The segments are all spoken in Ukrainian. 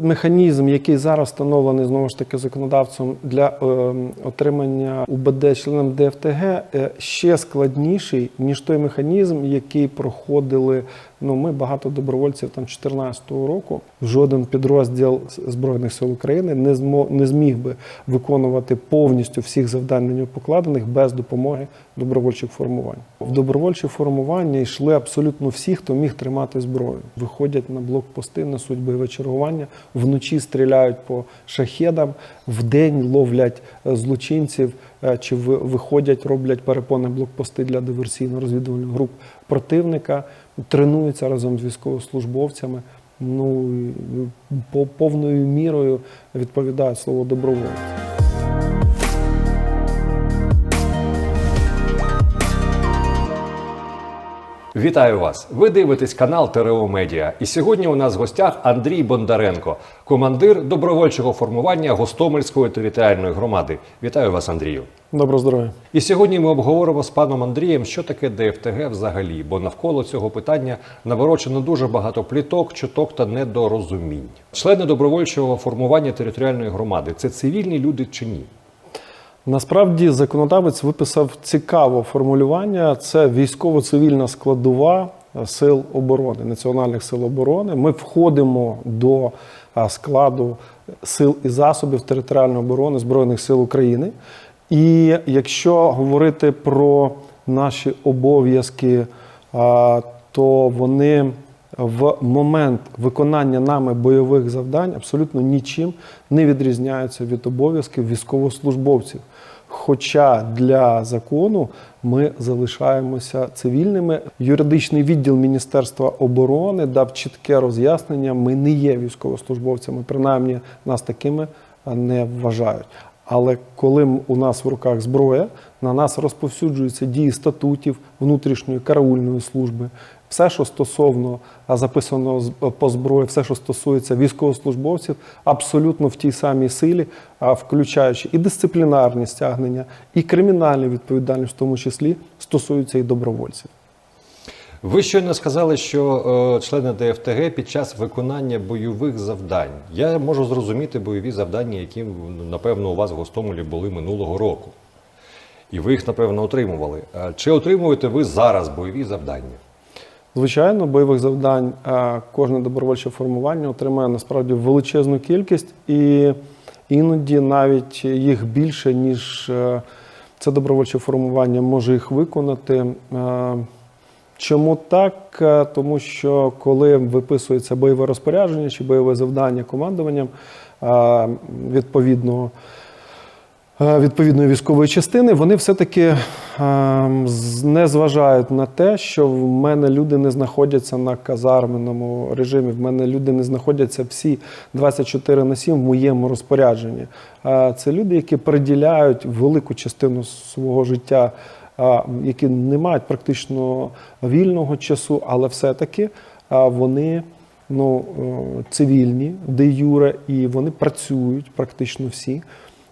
Механізм, який зараз встановлений знову ж таки законодавцем для е, отримання УБД членам ДФТГ, е, ще складніший ніж той механізм, який проходили. Ну, ми багато добровольців там 2014 року. Жоден підрозділ збройних сил України не змо не зміг би виконувати повністю всіх завдань на нього покладених без допомоги добровольчих формувань. В добровольчі формування йшли абсолютно всі, хто міг тримати зброю. Виходять на блокпости, несуть бойове чергування, вночі стріляють по шахедам, вдень ловлять е, злочинців е, чи ви- виходять, роблять перепони блокпости для диверсійно-розвідувальних груп противника, тренуються разом з військовослужбовцями. Ну повною мірою відповідає слово добровольці. Вітаю вас! Ви дивитесь канал ТРО Медіа. І сьогодні у нас в гостях Андрій Бондаренко, командир добровольчого формування Гостомельської територіальної громади. Вітаю вас, Андрію. Доброго здоров'я. І сьогодні ми обговоримо з паном Андрієм, що таке ДФТГ взагалі, бо навколо цього питання наворочено дуже багато пліток, чуток та недорозумінь. Члени добровольчого формування територіальної громади це цивільні люди чи ні? Насправді законодавець виписав цікаве формулювання: це військово-цивільна складова сил оборони, національних сил оборони. Ми входимо до складу сил і засобів територіальної оборони Збройних сил України. І якщо говорити про наші обов'язки, то вони в момент виконання нами бойових завдань абсолютно нічим не відрізняються від обов'язків військовослужбовців. Хоча для закону ми залишаємося цивільними. Юридичний відділ Міністерства оборони дав чітке роз'яснення: ми не є військовослужбовцями, принаймні нас такими не вважають. Але коли у нас в руках зброя, на нас розповсюджуються дії статутів внутрішньої караульної служби, все, що стосовно а, записаного з- по зброї, все, що стосується військовослужбовців, абсолютно в тій самій силі, включаючи і дисциплінарні стягнення, і кримінальну відповідальність, в тому числі, стосуються і добровольців. Ви щойно сказали, що е, члени ДФТГ під час виконання бойових завдань. Я можу зрозуміти бойові завдання, які напевно у вас в Гостомелі були минулого року. І ви їх, напевно, отримували. Е, Чи отримуєте ви зараз бойові завдання? Звичайно, бойових завдань е, кожне добровольче формування отримає насправді величезну кількість, і іноді навіть їх більше, ніж е, це добровольче формування може їх виконати. Чому так? Тому що коли виписується бойове розпорядження чи бойове завдання командуванням відповідного відповідної військової частини, вони все-таки е, не зважають на те, що в мене люди не знаходяться на казарменому режимі. В мене люди не знаходяться всі 24 на 7 в моєму розпорядженні. Е, Це люди, які приділяють велику частину свого життя, е, які не мають практично вільного часу, але все-таки е, вони ну, е, цивільні, де юре, і вони працюють практично всі.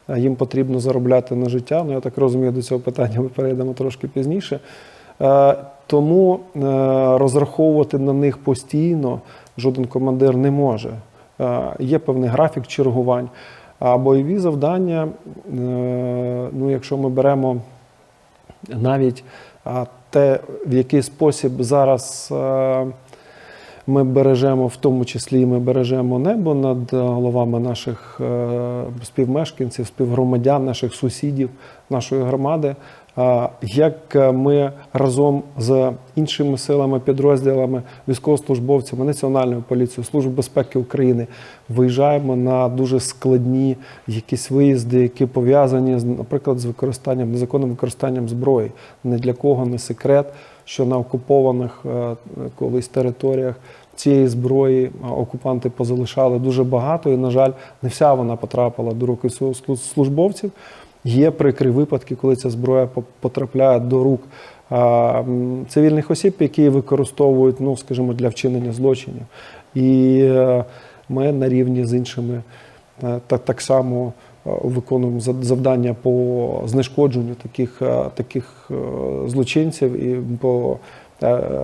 Е, Їм потрібно заробляти на життя. Ну, я так розумію, до цього питання ми перейдемо трошки пізніше. Е, Тому е, розраховувати на них постійно жоден командир не може. Є певний графік чергувань. А бойові завдання, ну, якщо ми беремо навіть те, в який спосіб зараз ми бережемо, в тому числі ми бережемо небо над головами наших е, співмешканців, співгромадян, наших сусідів, нашої громади. Як е, ми разом з іншими силами, підрозділами, військовослужбовцями, Національною поліцією, Служби безпеки України виїжджаємо на дуже складні якісь виїзди, які пов'язані з, наприклад, з використанням незаконним використанням зброї. Не для кого не секрет, що на окупованих е, колись територіях цієї зброї окупанти позалишали дуже багато, і, на жаль, не вся вона потрапила до рук службовців. Є прикрі випадки, коли ця зброя по- потрапляє до рук цивільних осіб, які використовують, ну скажімо, для вчинення злочинів. І е, ми на рівні з іншими е, так, так само е, виконуємо завдання по знешкодженню таких, таких злочинців і по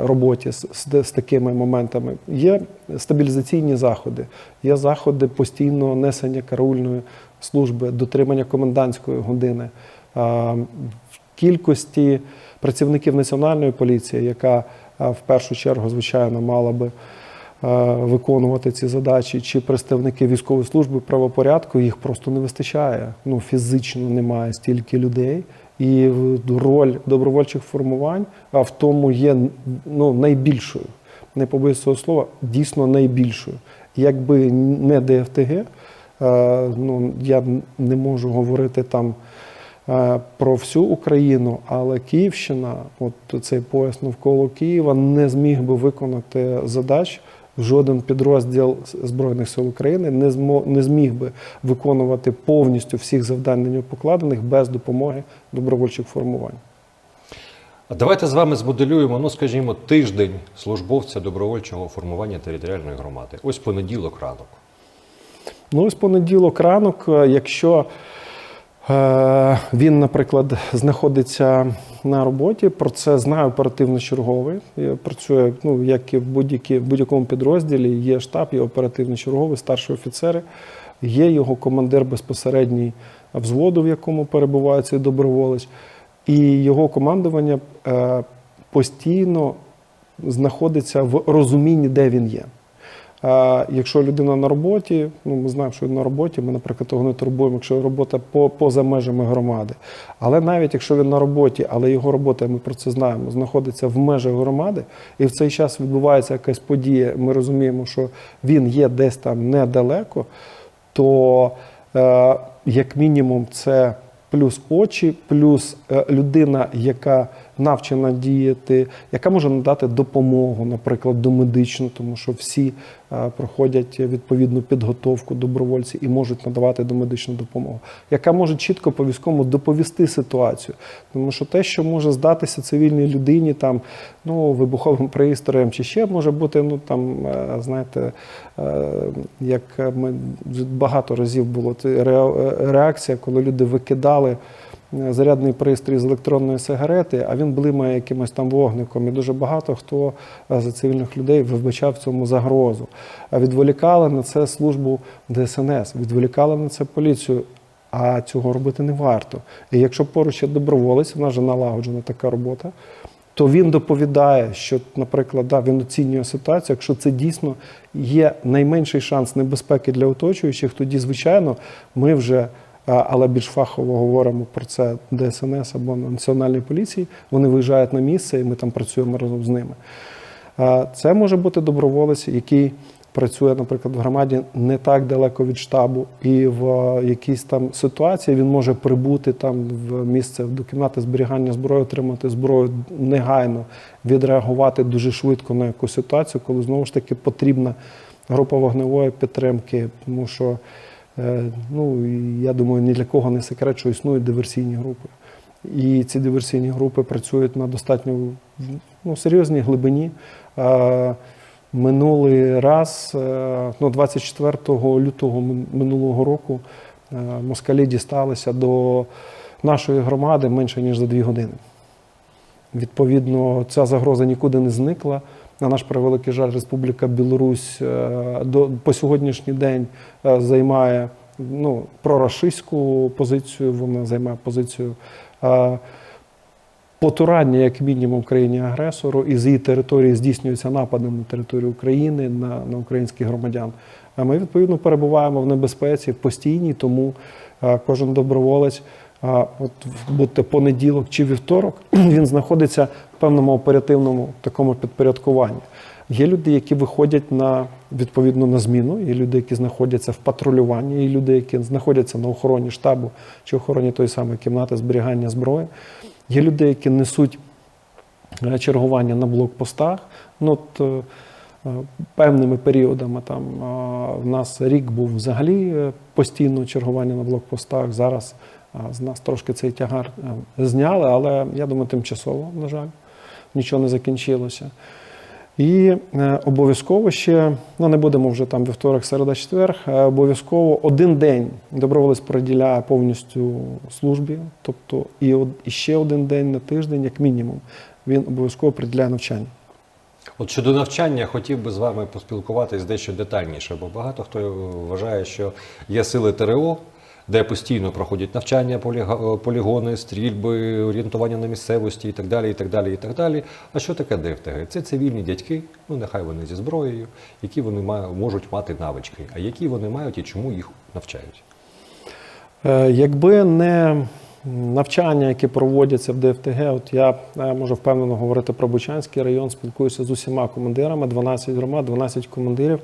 роботі з, з, з такими моментами. Є стабілізаційні заходи, є заходи постійного несення караульної служби, дотримання комендантської години. Кількості працівників національної поліції, яка в першу чергу, звичайно, мала би виконувати ці задачі, чи представники військової служби правопорядку, їх просто не вистачає. Ну, фізично немає стільки людей. І роль добровольчих формувань в тому є ну, найбільшою. Не побоюсь цього слова, дійсно найбільшою. Якби не ДФТГ, ну, я не можу говорити там е, про всю Україну, але Київщина, от цей пояс навколо Києва, не зміг би виконати задач. Жоден підрозділ Збройних сил України не змо, не зміг би виконувати повністю всіх завдань на нього покладених без допомоги добровольчих формувань. Давайте з вами змоделюємо, ну скажімо, тиждень службовця добровольчого формування територіальної громади. Ось понеділок ранок. Ну, ось понеділок ранок, е, якщо е, він, наприклад, знаходиться на роботі, про це знає оперативно-черговий. е, Працює, ну, як і в, будь-якому підрозділі, є штаб, є оперативно-черговий, старші офіцери, є його командир безпосередній взводу, в якому перебуває цей доброволець, і його командування постійно знаходиться в розумінні, де він є. Якщо людина на роботі, ну ми знаємо, що на роботі, ми, наприклад, того не турбуємо, якщо робота по, поза межами громади. Але навіть якщо він на роботі, але його робота, ми про це знаємо, знаходиться в межах громади, і в цей час відбувається якась подія, ми розуміємо, що він є десь там недалеко, то е, як мінімум це плюс очі, плюс е, людина, яка навчена діяти, яка може надати допомогу, наприклад, домедичну, тому що всі е, проходять відповідну підготовку добровольці і можуть надавати домедичну допомогу, яка може чітко по військовому доповісти ситуацію. Тому що те, що може здатися цивільній людині, там ну вибуховим пристроєм, чи ще може бути, ну там е, знаєте, е, як ми багато разів було реакція, коли люди викидали зарядний пристрій з електронної сигарети, а він блимає якимось там вогником. І дуже багато хто е, з цивільних людей вбачав в цьому загрозу. А відволікали на це службу ДСНС, відволікали на це поліцію. А цього робити не варто. І якщо поруч є доброволець, в нас вже налагоджена така робота, то він доповідає, що, наприклад, да, він оцінює ситуацію. Якщо це дійсно є найменший шанс небезпеки для оточуючих, тоді, звичайно, ми вже, але більш фахово говоримо про це ДСНС або Національній поліції. Вони виїжджають на місце, і ми там працюємо разом з ними. Це може бути доброволець, який працює, наприклад, в громаді не так далеко від штабу, і в якійсь там ситуації він може прибути там в місце до кімнати зберігання зброї, отримати зброю негайно, відреагувати дуже швидко на якусь ситуацію, коли знову ж таки потрібна група вогневої підтримки, тому що ну я думаю, ні для кого не секрет, що існують диверсійні групи. І ці диверсійні групи працюють на достатньо ну, серйозній глибині. Е, Минулий раз, е, ну, 24 лютого минулого року, е, москалі дісталися до нашої громади менше ніж за дві години. Відповідно, ця загроза нікуди не зникла. На наш превеликий жаль, Республіка Білорусь е, до, по сьогоднішній день е, займає ну, прорашистську позицію, вона займає позицію е, потурання, як мінімум, країні-агресору, і з її території здійснюються напади на територію України, на, на українських громадян. А ми, відповідно, перебуваємо в небезпеці постійній, тому кожен доброволець, от будь-то понеділок чи вівторок, він знаходиться певному оперативному такому підпорядкуванні. Є люди, які виходять на відповідно на зміну, є люди, які знаходяться в патрулюванні, є люди, які знаходяться на охороні штабу чи охороні тої самої кімнати зберігання зброї. Є люди, які несуть е, чергування на блокпостах. Ну, от, е, е, певними періодами там в нас рік був взагалі постійно чергування на блокпостах. Зараз з нас трошки цей тягар зняли, але я думаю, тимчасово, на жаль, нічого не закінчилося. І е, обов'язково ще, ну не будемо вже там вівторок, середа, четвер, е, обов'язково один день доброволець приділяє повністю службі, тобто і, і ще один день на тиждень, як мінімум, він обов'язково приділяє навчання. От щодо навчання, хотів би з вами поспілкуватись дещо детальніше, бо багато хто вважає, що є сили ТРО, де постійно проходять навчання, полігони, стрільби, орієнтування на місцевості і так далі. і так далі, і так далі. А що таке ДФТГ? Це цивільні дядьки, ну нехай вони зі зброєю, які вони можуть мати навички, а які вони мають і чому їх навчають. Е, Якби не навчання, які проводяться в ДФТГ, от я е, можу впевнено говорити про Бучанський район, спілкуюся з усіма командирами, 12 громад, 12 командирів.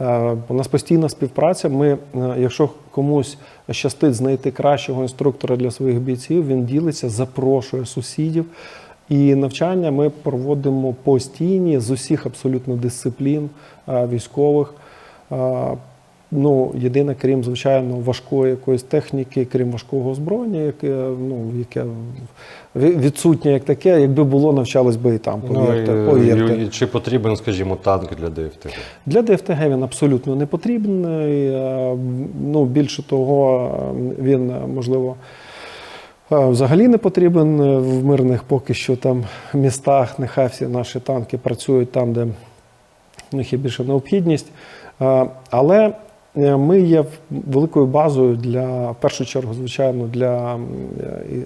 Е, У нас постійна співпраця. Ми, е, якщо комусь щастить знайти кращого інструктора для своїх бійців, він ділиться, запрошує сусідів. І навчання ми проводимо постійні з усіх абсолютно дисциплін е, військових. Ну, єдине, крім звичайно, важкої якоїсь техніки, крім важкого озброєння, яке ну яке відсутнє як таке, якби було, навчались би і там. Повірте, ну, і- повірте. і- і чи потрібен, скажімо, танк для ДФТГ? Для ДФТГ він абсолютно не потрібен. е, Ну, більше того, він можливо. е, Взагалі не потрібен в мирних поки що там містах. Нехай всі наші танки працюють там, де в них є більша необхідність. Е, Але ми є великою базою для, в першу чергу, звичайно, для е,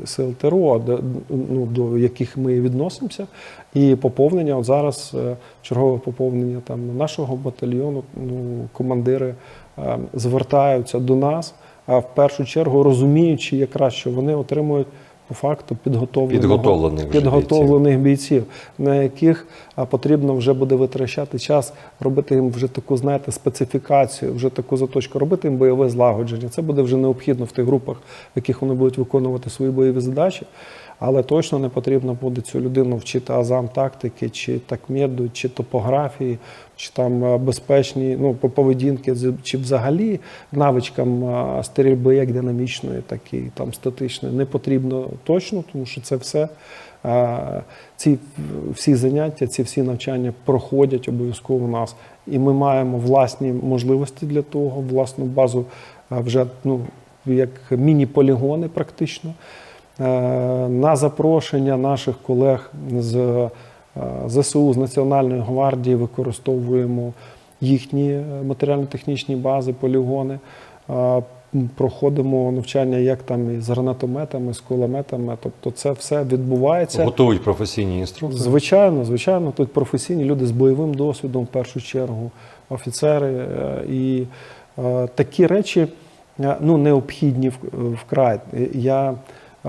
сил ТРО, де, ну, до яких ми відносимося. І поповнення, от зараз е, чергове поповнення там нашого батальйону, ну, командири е, звертаються до нас, а в першу чергу розуміючи якраз, що вони отримують по факту підготовлених Підготовлених підготовлених бійців, на яких потрібно вже буде витрачати час, робити їм вже таку, знаєте, специфікацію, вже таку заточку, робити їм бойове злагодження. Це буде вже необхідно в тих групах, в яких вони будуть виконувати свої бойові задачі. Але точно не потрібно буде цю людину вчити азам тактики, чи такмеду, чи топографії, чи там е, безпечні ну, по- поведінки, чи взагалі навичкам е, стрільби як динамічної, так і там статичної не потрібно точно, тому що це все. е, Ці всі заняття, ці всі навчання проходять обов'язково у нас, і ми маємо власні можливості для того, власну базу вже ну як міні-полігони, практично. Е, На запрошення наших колег з е, ЗСУ з Національної гвардії використовуємо їхні матеріально-технічні бази, полігони. Е, Проходимо навчання як там і з гранатометами, з кулеметами. Тобто це все відбувається. Готують професійні інструктори. Звичайно, звичайно, тут професійні люди з бойовим досвідом в першу чергу, офіцери. І такі речі ну, необхідні вкрай. Я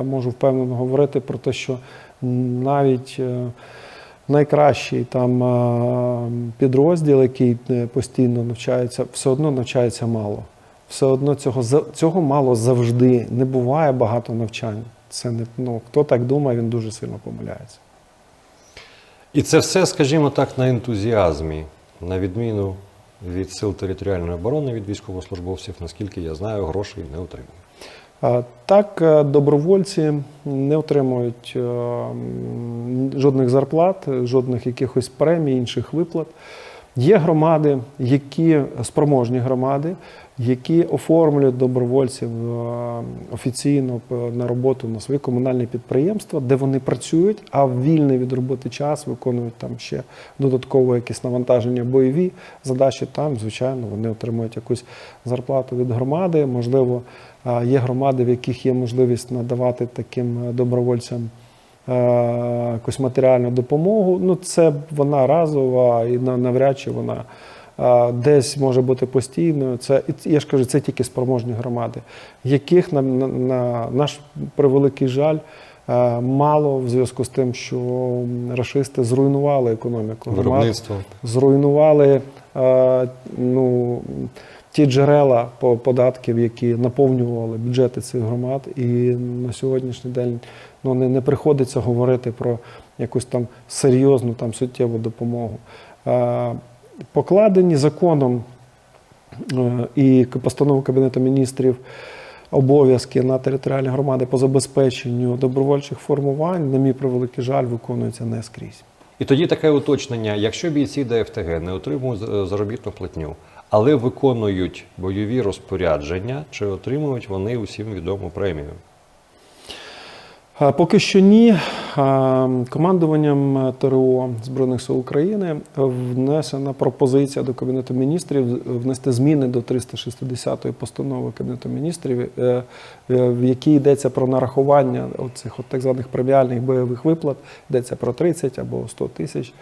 можу впевнено говорити про те, що навіть е, найкращий там е, підрозділ, який е, постійно навчається, все одно навчається мало. Все одно цього, цього мало завжди. Не буває багато навчань. Це не ну, хто так думає, він дуже сильно помиляється. І це все, скажімо так, на ентузіазмі, на відміну від сил територіальної оборони, від військовослужбовців, наскільки я знаю, грошей не отримують. Так, е, добровольці не отримують е, жодних зарплат, жодних якихось премій, інших виплат. Є громади, які спроможні громади, які оформлюють добровольців е, офіційно на роботу на свої комунальні підприємства, де вони працюють, а в вільний від роботи час виконують там ще додатково якісь навантаження бойові задачі. Там, звичайно, вони отримують якусь зарплату від громади. Можливо, е, є громади, в яких є можливість надавати таким е, добровольцям якусь матеріальну допомогу. Ну, це вона разова і навряд чи вона десь може бути постійною. Це я ж кажу, це тільки спроможні громади, яких на, на, на наш превеликий жаль. е, Мало в зв'язку з тим, що рашисти зруйнували економіку Виробництво. зруйнували е, ну, ті джерела по- податків, які наповнювали бюджети цих громад. І на сьогоднішній день ну, не, не приходиться говорити про якусь там серйозну там, суттєву допомогу. Покладені законом е, і постановою Кабінету міністрів обов'язки на територіальні громади по забезпеченню добровольчих формувань, на мій превеликий жаль, виконуються не скрізь. І тоді таке уточнення: якщо бійці ДФТГ не отримують е, заробітну платню, але виконують бойові розпорядження, чи отримують вони усім відому премію? Поки що ні. Командуванням ТРО Збройних сил України внесена пропозиція до Кабінету міністрів внести зміни до 360-ї постанови Кабінету міністрів, е, е, в якій йдеться про нарахування цих так званих преміальних бойових виплат, йдеться про 30 або 100 тисяч.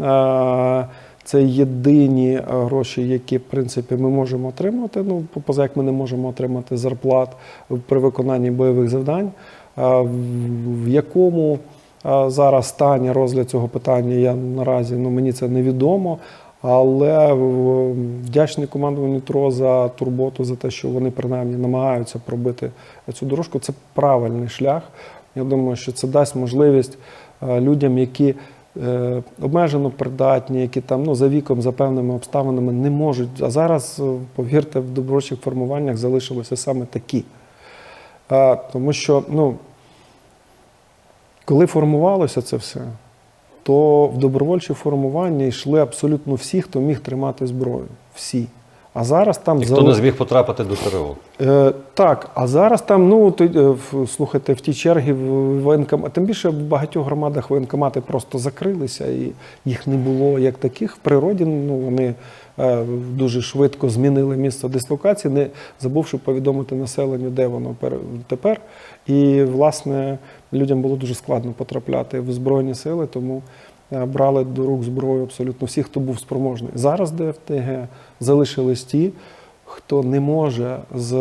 Е, Це єдині гроші, які в принципі ми можемо отримати. Ну, поза як ми не можемо отримати зарплат при виконанні бойових завдань. В якому зараз стані розгляд цього питання, я наразі ну, мені це невідомо. Але вдячний командуванню ТРО за турботу, за те, що вони принаймні намагаються пробити цю дорожку. Це правильний шлях. Я думаю, що це дасть можливість людям, які е, обмежено придатні, які там ну, за віком, за певними обставинами не можуть. А зараз, повірте, в добровольчих формуваннях залишилися саме такі. Тому що, ну, коли формувалося це все, то в добровольчі формування йшли абсолютно всі, хто міг тримати зброю. Всі. А зараз там Ніхто зали- не зміг потрапити до ТРО. Е, так, а зараз там, ну то, е, слухайте, в ті черги воєнкомат, тим більше в багатьох громадах воєнкомати просто закрилися, і їх не було як таких. В природі ну, вони дуже швидко змінили місце дислокації, не забувши повідомити населенню, де воно тепер. І, власне, людям було дуже складно потрапляти в Збройні сили, тому е, брали до рук зброю абсолютно всі, хто був спроможний. Зараз ДФТГ залишились ті, хто не може з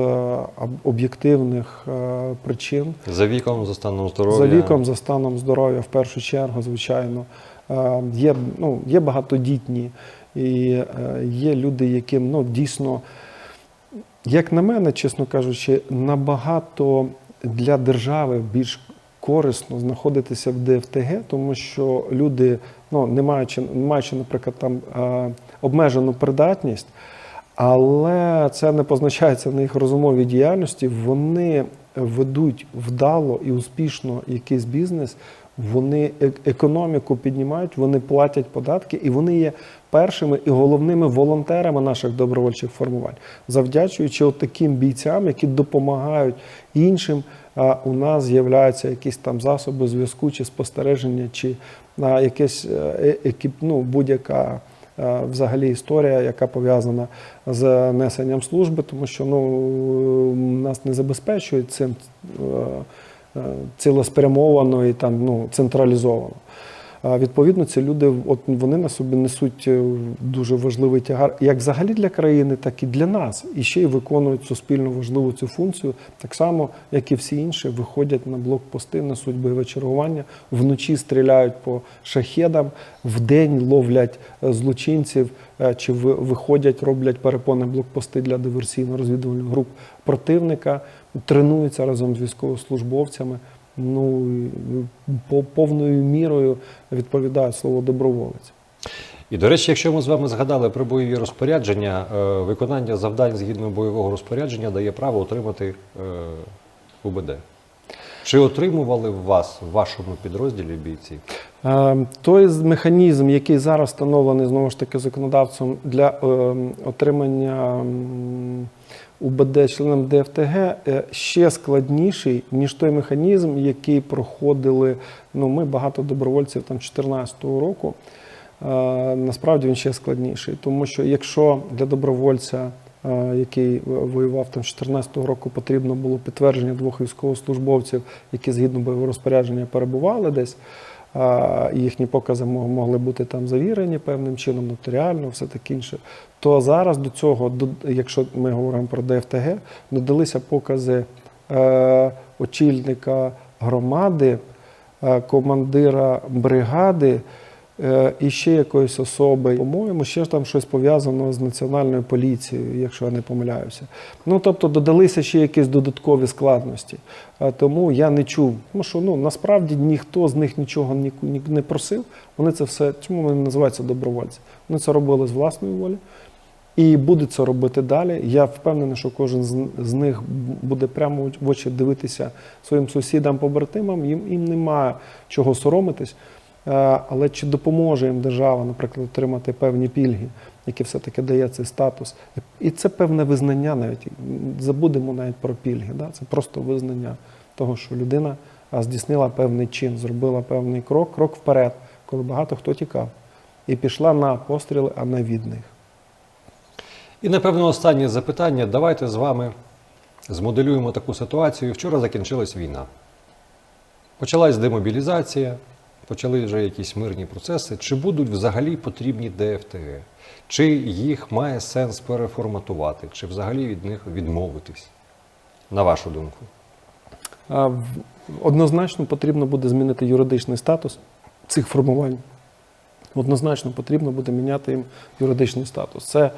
об'єктивних е, причин, За віком, за станом здоров'я. за віком, за станом здоров'я, в першу чергу, звичайно, е, є, ну, є багатодітні і е, є люди, яким ну, дійсно, як на мене, чесно кажучи, набагато для держави більш корисно знаходитися в ДФТГ, тому що люди, ну, не маючи, не маючи наприклад, там е, обмежену придатність, але це не позначається на їх розумовій діяльності. Вони ведуть вдало і успішно якийсь бізнес, вони е- економіку піднімають, вони платять податки, і вони є першими і головними волонтерами наших добровольчих формувань, завдячуючи от таким бійцям, які допомагають іншим. У нас з'являються якісь там засоби зв'язку чи спостереження, чи якесь е, екіп, ну, будь-яка взагалі історія, яка пов'язана з несенням служби, тому що ну, нас не забезпечують цим е, е, цілеспрямовано і там ну, централізовано. Відповідно, ці люди от вони на собі несуть е, дуже важливий тягар, як взагалі для країни, так і для нас. І ще й виконують суспільно важливу цю функцію, так само, як і всі інші, виходять на блокпости, несуть бойове чергування, вночі стріляють по шахедам, вдень ловлять е, злочинців е, чи виходять, роблять перепони блокпости для диверсійно-розвідувальних груп противника, тренуються разом з військовослужбовцями ну, по повною мірою відповідає слово доброволець. І до речі, якщо ми з вами згадали про бойові розпорядження, е, виконання завдань згідно бойового розпорядження дає право отримати е, УБД. Чи отримували вас в вашому підрозділі бійці? Е, Той механізм, який зараз встановлений знову ж таки законодавцем для е, отримання м, УБД членам ДФТГ, е, ще складніший, ніж той механізм, який проходили ну, ми багато добровольців там 2014 року. Е, Насправді він ще складніший, тому що якщо для добровольця, е, який воював там 2014 року, потрібно було підтвердження двох військовослужбовців, які згідно бойового розпорядження перебували десь, їхні покази могли бути там завірені певним чином, нотаріально, все таке інше. То зараз до цього, якщо ми говоримо про ДФТГ, додалися покази е, очільника громади, е, командира бригади і ще якоїсь особи. По-моєму, ще там щось пов'язано з національною поліцією, якщо я не помиляюся. Ну тобто додалися ще якісь додаткові складності. Е, Тому я не чув. Тому що ну насправді ніхто з них нічого ні, ні- не просив. Вони це все, чому вони називаються добровольці? Вони це робили з власної волі. І будуть це робити далі. Я впевнений, що кожен з, них буде прямо в очі дивитися своїм сусідам, побратимам. Їм, їм немає чого соромитись. Е, Але чи допоможе їм держава, наприклад, отримати певні пільги, які все-таки дає цей статус? І це певне визнання навіть. Забудемо навіть про пільги. Да? Це просто визнання того, що людина здійснила певний чин, зробила певний крок, крок вперед, коли багато хто тікав. І пішла на постріли, а не від них. І напевно останнє запитання. Давайте з вами змоделюємо таку ситуацію. Вчора закінчилась війна. Почалась демобілізація, почали вже якісь мирні процеси. Чи будуть взагалі потрібні ДФТГ? Чи їх має сенс переформатувати, чи взагалі від них відмовитись? На вашу думку? Однозначно потрібно буде змінити юридичний статус цих формувань. Однозначно потрібно буде міняти їм юридичний статус. Це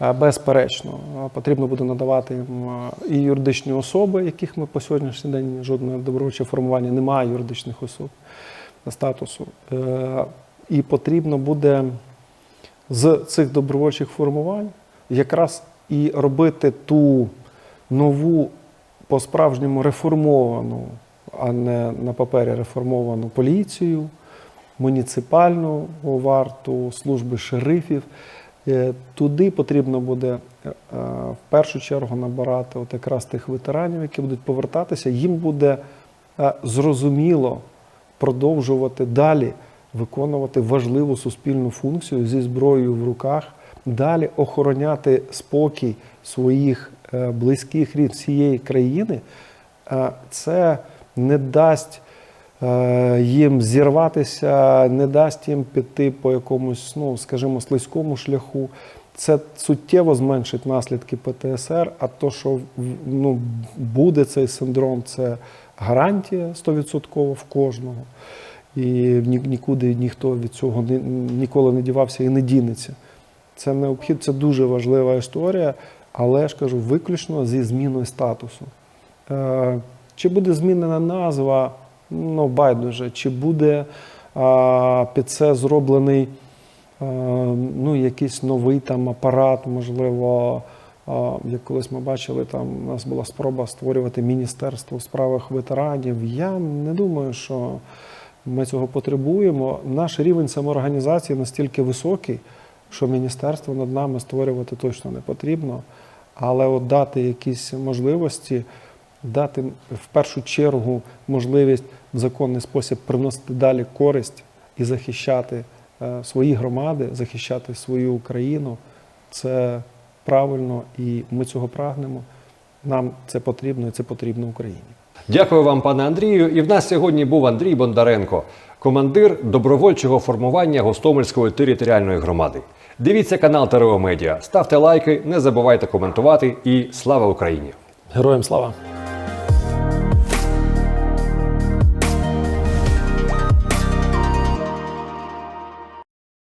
е, безперечно. Потрібно буде надавати їм е, і юридичні особи, яких ми по сьогоднішній день жодне добровольче формування немає юридичних особ статусу. Е, І потрібно буде з цих добровольчих формувань якраз і робити ту нову по-справжньому реформовану, а не на папері реформовану поліцію, муніципальну варту, служби шерифів. Е, Туди потрібно буде е, в першу чергу набирати от якраз тих ветеранів, які будуть повертатися. Їм буде зрозуміло продовжувати далі виконувати важливу суспільну функцію зі зброєю в руках, далі охороняти спокій своїх е, близьких рід всієї країни. Е, Це не дасть е, їм зірватися, не дасть їм піти по якомусь, ну скажімо, слизькому шляху. Це суттєво зменшить наслідки ПТСР. А то, що ну, буде цей синдром, це гарантія 100% в кожного. І ні- нікуди ніхто від цього ні- ніколи не дівався і не дінеться. Це необхідно, це дуже важлива історія, але я ж кажу, виключно зі зміною статусу. Е, Чи буде змінена назва? Ну, байдуже. Чи буде а, під це зроблений ну, якийсь новий там апарат, можливо, як колись ми бачили, там у нас була спроба створювати міністерство у справах ветеранів. Я не думаю, що ми цього потребуємо. Наш рівень самоорганізації настільки високий, що міністерство над нами створювати точно не потрібно. Але от дати якісь можливості, дати в першу чергу можливість в законний спосіб приносити далі користь і захищати е, свої громади, захищати свою Україну. Це правильно і ми цього прагнемо. Нам це потрібно і це потрібно Україні. Дякую вам, пане Андрію. І в нас сьогодні був Андрій Бондаренко, командир добровольчого формування Гостомельської територіальної громади. Дивіться канал ТРО Медіа, ставте лайки, не забувайте коментувати і слава Україні! Героям слава!